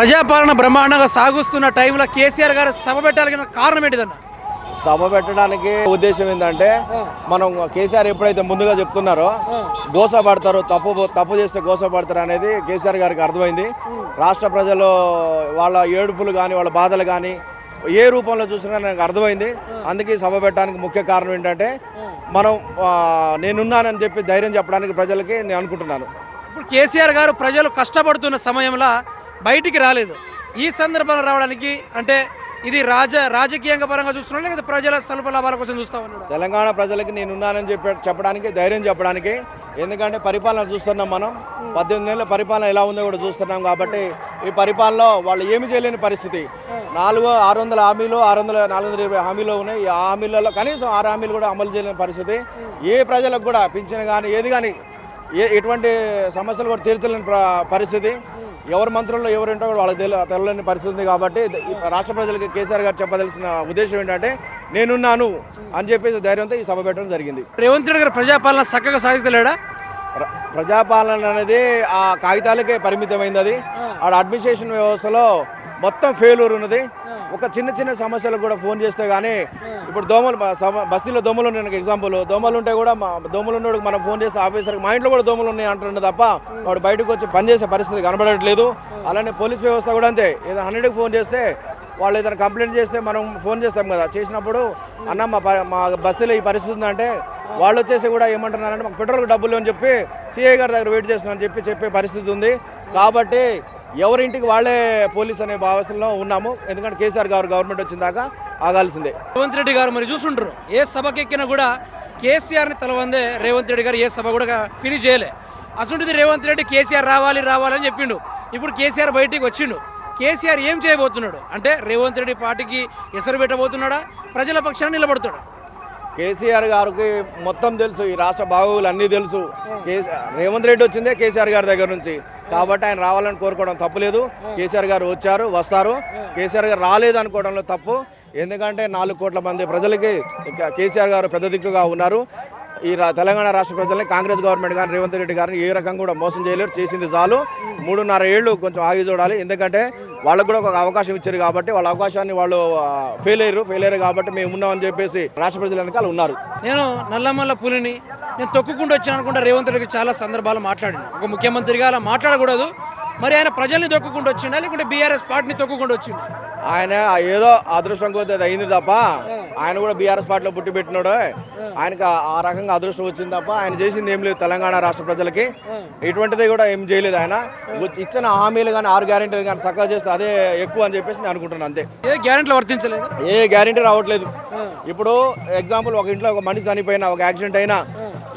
ప్రజాపాలన బ్రహ్మాండంగా సాగుస్తున్న టైంలో కేసీఆర్ గారు సభ పెట్టాలన్న కారణం ఏంటిదన్న? సభ పెట్టడానికి ఉద్దేశం ఏంటంటే మనం కేసీఆర్ ఎప్పుడైతే ముందుగా చెప్తున్నారో గోస పడతారు తప్పు తప్పు చేస్తే గోస పడతారు అనేది కేసీఆర్ గారికి అర్థమైంది. రాష్ట్ర ప్రజలు వాళ్ళ ఏడుపులు కానీ వాళ్ళ బాధలు కానీ ఏ రూపంలో చూసినా నాకు అర్థమైంది. అందుకే సభ పెట్టడానికి ముఖ్య కారణం ఏంటంటే మనం నేనున్నానని చెప్పి ధైర్యం చెప్పడానికి ప్రజలకి నేను అనుకుంటున్నాను. ఇప్పుడు కేసీఆర్ గారు ప్రజలు కష్టపడుతున్న సమయంలో బయటికి రాలేదు. ఈ సందర్భంలో రావడానికి అంటే ఇది రాజ రాజకీయంగా పరంగా చూస్తున్నాడు లేదా ప్రజల స్వల్ప లాభాల కోసం చూస్తా ఉన్నాడు తెలంగాణ ప్రజలకి నేనున్నానని చెప్పి చెప్పడానికి ధైర్యం చెప్పడానికి ఎందుకంటే పరిపాలన చూస్తున్నాం మనం. పద్దెనిమిది నెలల పరిపాలన ఎలా ఉందో కూడా చూస్తున్నాం కాబట్టి ఈ పరిపాలనలో వాళ్ళు ఏమి చేయలేని పరిస్థితి. నాలుగు ఆరు వందల హామీలు ఆరు వందల నాలుగు వందల ఇరవై హామీలు ఉన్నాయి. ఈ హామీలలో కనీసం ఆరు హామీలు కూడా అమలు చేయలేని పరిస్థితి. ఏ ప్రజలకు కూడా పింఛన్ కానీ ఏది కానీ ఏ ఎటువంటి సమస్యలు కూడా తీర్చలేని పరిస్థితి. ఎవరు మంత్రుల్లో ఎవరు ఉంటారో వాళ్ళకి తెల తెలలేని పరిస్థితి ఉంది కాబట్టి రాష్ట్ర ప్రజలకు కేసీఆర్ గారు చెప్పదలసిన ఉద్దేశం ఏంటంటే నేనున్నాను అని చెప్పేసి ధైర్యంతో ఈ సభ పెట్టడం జరిగింది. రేవంత్ రెడ్డి గారు ప్రజాపాలన చక్కగా సాగిస్తలేడా ప్ర- ప్రజాపాలన అనేది ఆ కాగితాలకే పరిమితమైంది అది. ఆడ అడ్మినిస్ట్రేషన్ వ్యవస్థలో మొత్తం ఫెయిల్యూర్ ఉన్నది. ఒక చిన్న చిన్న సమస్యలకు కూడా ఫోన్ చేస్తే కానీ ఇప్పుడు దోమలు బస్సులో దోమలు ఉన్నాయి నాకు ఎగ్జాంపుల్ దోమలు ఉంటే కూడా మా దోమలు ఉన్నోడు మనం ఫోన్ చేస్తే ఆఫీసర్కి మా ఇంట్లో కూడా దోమలు ఉన్నాయి అంటుండే తప్ప వాడు బయటకు వచ్చి పనిచేసే పరిస్థితి కనబడట్లేదు. అలానే పోలీస్ వ్యవస్థ కూడా అంతే. ఏదైనా హండ్రెడ్కి ఫోన్ చేస్తే వాళ్ళు ఏదైనా కంప్లైంట్ చేస్తే మనం ఫోన్ చేస్తాం కదా. చేసినప్పుడు అన్న మా ప- మా బస్సులో ఈ పరిస్థితి ఉందంటే వాళ్ళు వచ్చేసి కూడా ఏమంటున్నారంటే మాకు పెట్రోల్ డబ్బులు అని చెప్పి సిఐ గారి దగ్గర వెయిట్ చేస్తున్నారని చెప్పి చెప్పే పరిస్థితి ఉంది. కాబట్టి ఎవరింటికి వాళ్ళే పోలీస్ అనే భావనలో ఉన్నాము. ఎందుకంటే కేసీఆర్ గారు గవర్నమెంట్ వచ్చిన దాకా ఆగాల్సిందే. రేవంత్ రెడ్డి గారు మరి చూసుంటారు ఏ సభకి ఎక్కినా కూడా కేసీఆర్ని తలవందే రేవంత్ రెడ్డి గారు ఏ సభ కూడా ఫినిష్ చేయలే. అసలుంటిది రేవంత్ రెడ్డి కేసీఆర్ రావాలి రావాలని చెప్పిండు. ఇప్పుడు కేసీఆర్ బయటికి వచ్చిండు. కేసీఆర్ ఏం చేయబోతున్నాడు? అంటే రేవంత్ రెడ్డి పార్టీకి ఎసరు పెట్టబోతున్నాడా? ప్రజల పక్షాన నిలబడుతాడు? కేసీఆర్ గారికి మొత్తం తెలుసు ఈ రాష్ట్ర బాగోగులు అన్నీ తెలుసు. రేవంత్ రెడ్డి వచ్చిందే కేసీఆర్ గారి దగ్గర నుంచి. కాబట్టి ఆయన రావాలని కోరుకోవడం తప్పులేదు కేసీఆర్ గారు వచ్చారు వస్తారు. కేసీఆర్ గారు రాలేదు అనుకోవడంలో తప్పు. ఎందుకంటే నాలుగు కోట్ల మంది ప్రజలకి కేసీఆర్ గారు పెద్ద దిక్కుగా ఉన్నారు. ఈ తెలంగాణ రాష్ట్ర ప్రజల్ని కాంగ్రెస్ గవర్నమెంట్ కానీ రేవంత్ రెడ్డి గారిని ఏ రకంగా కూడా మోసం చేయలేరు. చేసింది చాలు. మూడున్నర ఏళ్ళు కొంచెం ఆగి చూడాలి. ఎందుకంటే వాళ్ళకు కూడా ఒక అవకాశం ఇచ్చారు కాబట్టి వాళ్ళ అవకాశాన్ని వాళ్ళు ఫెయిల్ అయ్యారు. ఫెయిల్ అయ్యారు కాబట్టి మేము ఉన్నామని చెప్పేసి రాష్ట్ర ప్రజల వెనకాల ఉన్నారు. నేను నల్లమల్ల పులిని నేను తొక్కుకుంటూ వచ్చాను అనుకుంటా రేవంత్ రెడ్డికి చాలా సందర్భాలు మాట్లాడింది ఒక ముఖ్యమంత్రిగా అలా మాట్లాడకూడదు. మరి ఆయన ప్రజల్ని తొక్కుకుంటూ వచ్చిండా? లేకుంటే బీఆర్ఎస్ పార్టీని తొక్కుకుంటూ వచ్చిండు? ఆయన ఏదో అదృష్టం కొద్ది అయింది తప్ప ఆయన కూడా బీఆర్ఎస్ పార్టీలో పుట్టి పెట్టినాడు. ఆయనకు ఆ- రకంగా అదృష్టం వచ్చింది తప్ప ఆయన చేసింది ఏం లేదు తెలంగాణ రాష్ట్ర ప్రజలకి. ఇటువంటిది కూడా ఏం చేయలేదు ఆయన. ఇచ్చిన హామీలు కానీ ఆరు గ్యారెంటీలు కానీ చక్కగా చేస్తే అదే ఎక్కువ అని చెప్పేసి నేను అనుకుంటున్నాను అంతే. ఏ గ్యారెంటీలు వర్తించలేదు? ఏ గ్యారెంటీ రావట్లేదు. ఇప్పుడు ఎగ్జాంపుల్ ఒక ఇంట్లో ఒక మనిషి చనిపోయినా ఒక యాక్సిడెంట్ అయినా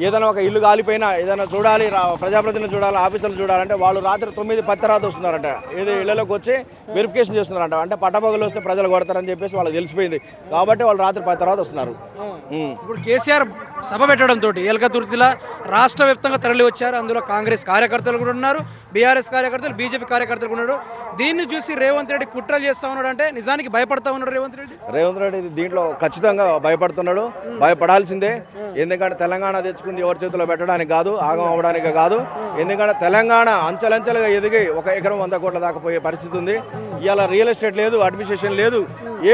ఏదైనా ఒక ఇల్లు కాలిపోయినా ఏదైనా చూడాలి ప్రజాప్రతినిధులు చూడాలి ఆఫీసర్లు చూడాలంటే వాళ్ళు రాత్రి తొమ్మిది పది తర్వాత వస్తున్నారంట. ఏదో ఇళ్ళలోకి వచ్చి వెరిఫికేషన్ చేస్తున్నారంట. అంటే పట్టపగలు వస్తే ప్రజలు కొడతారని చెప్పేసి వాళ్ళకి తెలిసిపోయింది. కాబట్టి వాళ్ళు రాత్రి పది తర్వాత వస్తున్నారు. ఇప్పుడు కేసీఆర్ సభ పెట్టడంతో ఏలకతుర్తిలా రాష్ట్ర వ్యాప్తంగా తరలి వచ్చారు. అందులో కాంగ్రెస్ కార్యకర్తలు కూడా ఉన్నారు బీఆర్ఎస్ కార్యకర్తలు బీజేపీ కార్యకర్తలు కూడా ఉన్నారు. దీన్ని చూసి రేవంత్ రెడ్డి కుట్రలు చేస్తా ఉన్నాడు అంటే నిజానికి భయపడతా ఉన్నాడు రేవంత్ రెడ్డి? రేవంత్ రెడ్డి దీంట్లో ఖచ్చితంగా భయపడుతున్నాడు. భయపడాల్సిందే. ఎందుకంటే తెలంగాణ తెచ్చుకుంది ఎవరి చేతిలో పెట్టడానికి కాదు ఆగం అవ్వడానికి కాదు. ఎందుకంటే తెలంగాణ అంచెలంచెలుగా ఎదిగి ఒక ఎకరం వంద కోట్ల దాకా పోయే పరిస్థితి ఉంది. ఇవాళ రియల్ ఎస్టేట్ లేదు అడ్మినిస్ట్రేషన్ లేదు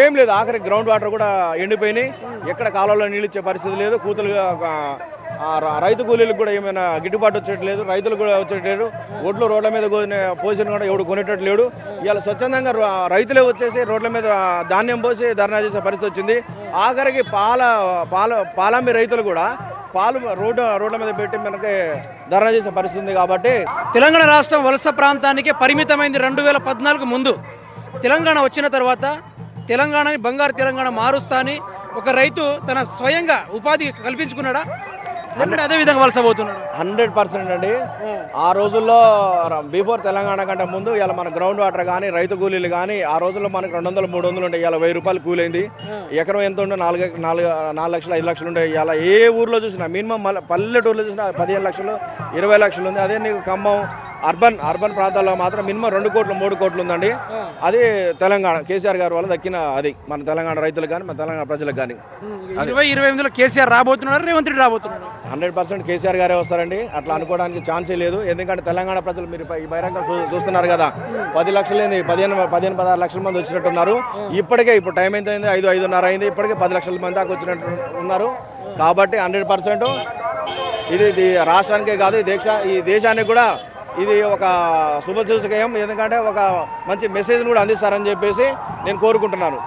ఏం లేదు. ఆఖరి గ్రౌండ్ వాటర్ కూడా ఎండిపోయినాయి. ఎక్కడ కాలంలో నీళ్ళిచ్చే పరిస్థితి లేదు. కూతులు రైతు కూలీలకు కూడా ఏమైనా గిట్టుబాటు వచ్చేట్లేదు. రైతులు కూడా వచ్చేటలేదు. ఒడ్లు రోడ్ల మీద పోసిన కూడా ఎవడు కొనేటట్టు లేడు ఇవాళ స్వచ్ఛందంగా రైతులే వచ్చేసి రోడ్ల మీద ధాన్యం పోసి ధర్నా చేసే పరిస్థితి వచ్చింది. ఆఖరికి పాల పాల పాలమ్మి రైతులు కూడా పాలు రోడ్డు రోడ్ల మీద పెట్టి మనకి ధర్నా చేసే పరిస్థితి ఉంది కాబట్టి తెలంగాణ రాష్ట్రం వలస ప్రాంతానికి పరిమితమైంది రెండు వేల పద్నాలుగు ముందు. తెలంగాణ వచ్చిన తర్వాత తెలంగాణని బంగారు తెలంగాణ మారుస్తా అని ఒక రైతు తన స్వయంగా ఉపాధి కల్పించుకున్నాడా? అదే విధంగా వలస పోతున్నాడు. హండ్రెడ్ పర్సెంట్ అండి. ఆ. రోజుల్లో బిఫోర్ తెలంగాణ కంటే ముందు ఇలా మన గ్రౌండ్ వాటర్ కానీ రైతు కూలీలు కానీ ఆ రోజుల్లో మనకు రెండు వందలు మూడు వందలు ఉంటాయి ఇలా వెయ్యి రూపాయలు కూలైంది. ఎకరం ఎంత ఉండే? నాలుగు నాలుగు నాలుగు లక్షలు ఐదు లక్షలు ఉండే ఇలా ఏ ఊర్లో చూసినా మినిమం పల్లెటూరులో చూసినా పదిహేను లక్షలు ఇరవై లక్షలు ఉంది. అదే నీకు ఖమ్మం అర్బన్ అర్బన్ ప్రాంతాల్లో మాత్రం మినిమం రెండు కోట్లు మూడు కోట్లు ఉందండి. అది తెలంగాణ కేసీఆర్ గారి వల్ల దక్కిన అది. మన తెలంగాణ రైతులకు కానీ మన తెలంగాణ ప్రజలకు కానీ ఇరవై ఇరవై ఎనిమిదిలో కేసీఆర్ రాబోతున్నాడు రేవంత్ రెడ్డి రాబోతున్నాడు. హండ్రెడ్ పర్సెంట్ కేసీఆర్ గారే వస్తారండి. అట్లా అనుకోవడానికి ఛాన్సే లేదు. ఎందుకంటే తెలంగాణ ప్రజలు మీరు ఈ బహిరంగ చూస్తున్నారు కదా. పది లక్షలు ఏంది పదిహేను పదిహేను పదహారు లక్షల మంది వచ్చినట్టున్నారు. ఇప్పటికే ఇప్పుడు టైం ఎంత అయింది ఐదు ఐదున్నర అయింది. ఇప్పటికే పది లక్షల మంది దాకా వచ్చినట్టు ఉన్నారు. కాబట్టి హండ్రెడ్ పర్సెంట్ ఇది రాష్ట్రానికే కాదు ఈ దేశ ఈ దేశానికి కూడా ఇది ఒక శుభసూచకం ఎందుకంటే ఒక మంచి మెసేజ్ని కూడా అందిస్తారని చెప్పేసి నేను కోరుకుంటున్నాను.